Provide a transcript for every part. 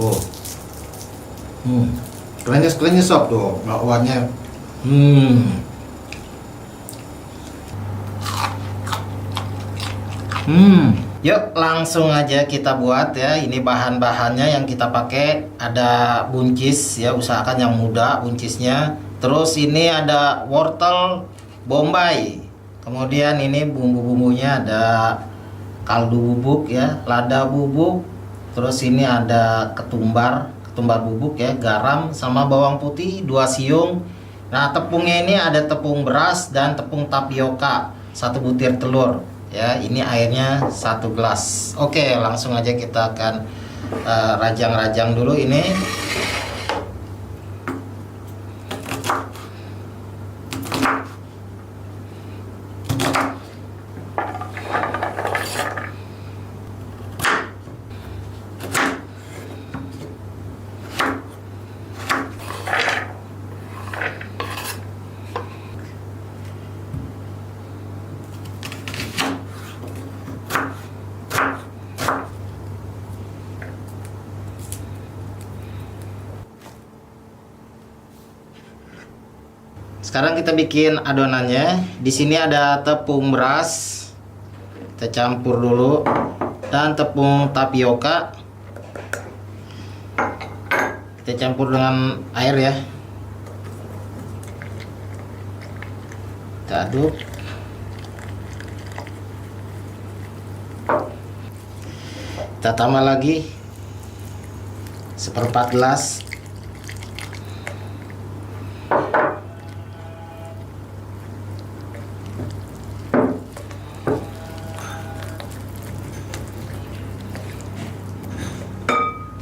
Oh. Hmm. Klenyes klenyes sob tuh bakwannya. Hmm. Hmm. Yuk langsung aja kita buat ya. Ini bahan-bahannya yang kita pakai ada buncis ya, usahakan yang muda buncisnya. Terus ini ada wortel bombay. Kemudian ini bumbu-bumbunya ada kaldu bubuk ya, lada bubuk. Terus ini ada ketumbar, ketumbar bubuk ya, garam sama bawang putih dua siung. Nah, tepungnya ini ada tepung beras dan tepung tapioka, satu butir telur. Ya, ini airnya satu gelas. Oke, langsung aja kita akan eh, rajang-rajang dulu ini. Sekarang kita bikin adonannya. Di sini ada tepung beras. Kita campur dulu dan tepung tapioka. Kita campur dengan air ya. Kita aduk. Kita tambah lagi seperempat gelas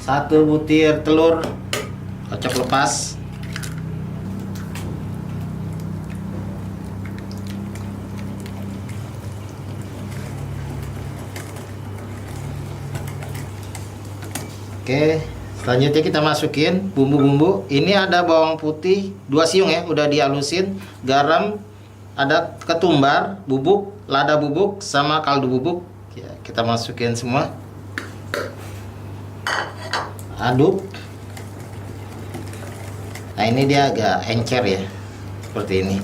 satu butir telur. Kocok lepas. Oke selanjutnya kita masukin bumbu-bumbu. Ini ada bawang putih dua siung ya udah dihalusin. Garam ada ketumbar bubuk lada bubuk sama kaldu bubuk. Ya, kita masukin semua aduk. Nah ini dia agak encer ya seperti ini.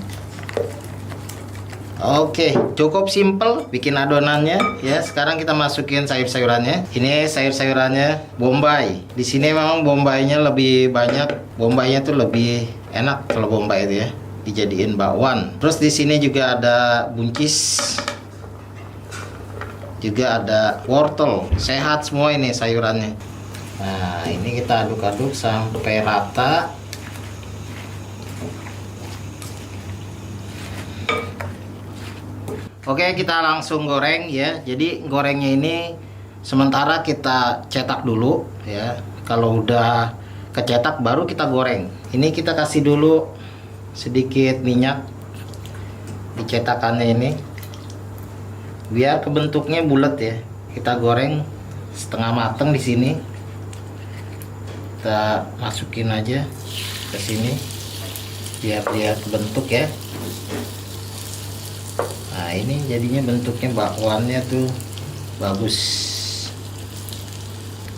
Oke cukup simple bikin adonannya. Ya sekarang kita masukin sayur-sayurannya. Ini sayur-sayurannya bombay. Di sini memang bombaynya lebih banyak. Bombaynya tuh lebih enak kalau bombay itu ya dijadiin bakwan. Terus di sini juga ada buncis. Juga ada wortel. Sehat semua ini sayurannya Nah, ini kita aduk-aduk sampai rata. Oke, kita langsung goreng ya. Jadi gorengnya ini sementara kita cetak dulu ya. Kalau udah kecetak baru kita goreng. Ini kita kasih dulu sedikit minyak di cetakannya ini. Biar kebentuknya bulat ya. Kita goreng setengah mateng di sini kita masukin aja ke sini biar dia bentuk ya. Nah ini jadinya bentuknya bakwannya tuh bagus.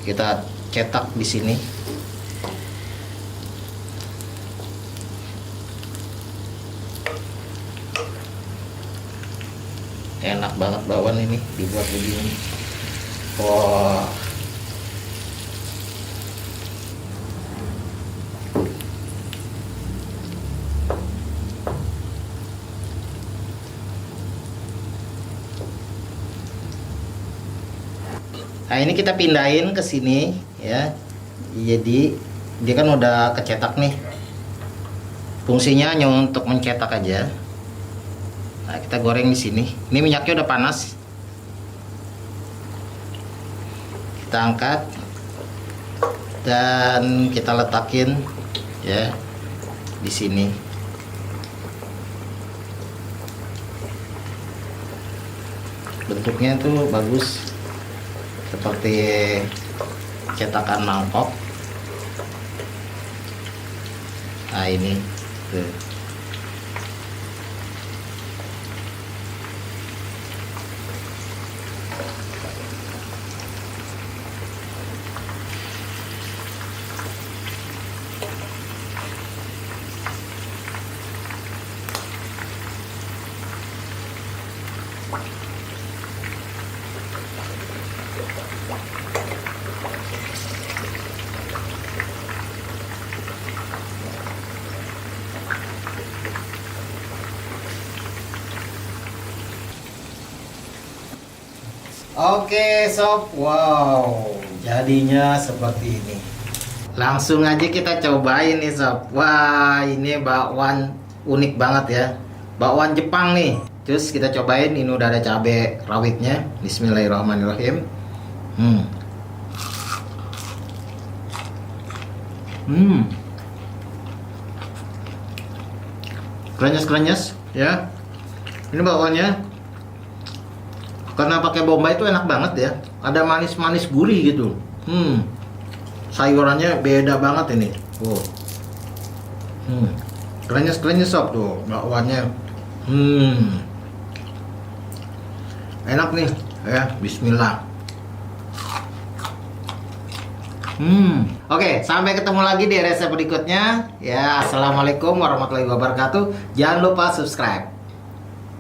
Kita cetak di sini. Enak banget bakwan ini dibuat begini. Wah Nah ini kita pindahin ke sini ya. Jadi dia kan udah kecetak nih. Fungsinya hanya untuk mencetak aja. Nah kita goreng di sini. Ini minyaknya udah panas. Kita angkat dan kita letakin ya di sini. Bentuknya tuh bagus seperti cetakan mangkok nah ini. Oke sob, wow jadinya seperti ini. Langsung aja kita cobain nih sob. Wah ini bakwan unik banget ya. Bakwan Jepang nih. Terus kita cobain ini udah ada cabai rawitnya. Bismillahirrahmanirrahim. Hmm. Hmm. Krenyes-krenyes ya. Ini bakwannya karena pakai bombay itu enak banget ya. Ada manis-manis gurih gitu. Hmm. Sayurannya beda banget ini. Oh. Hmm. Krenyes-krenyes sob tuh bakwannya. Hmm. Enak nih ya. Bismillah. Hmm. Oke, sampai ketemu lagi di resep berikutnya. Ya, assalamualaikum warahmatullahi wabarakatuh. Jangan lupa subscribe.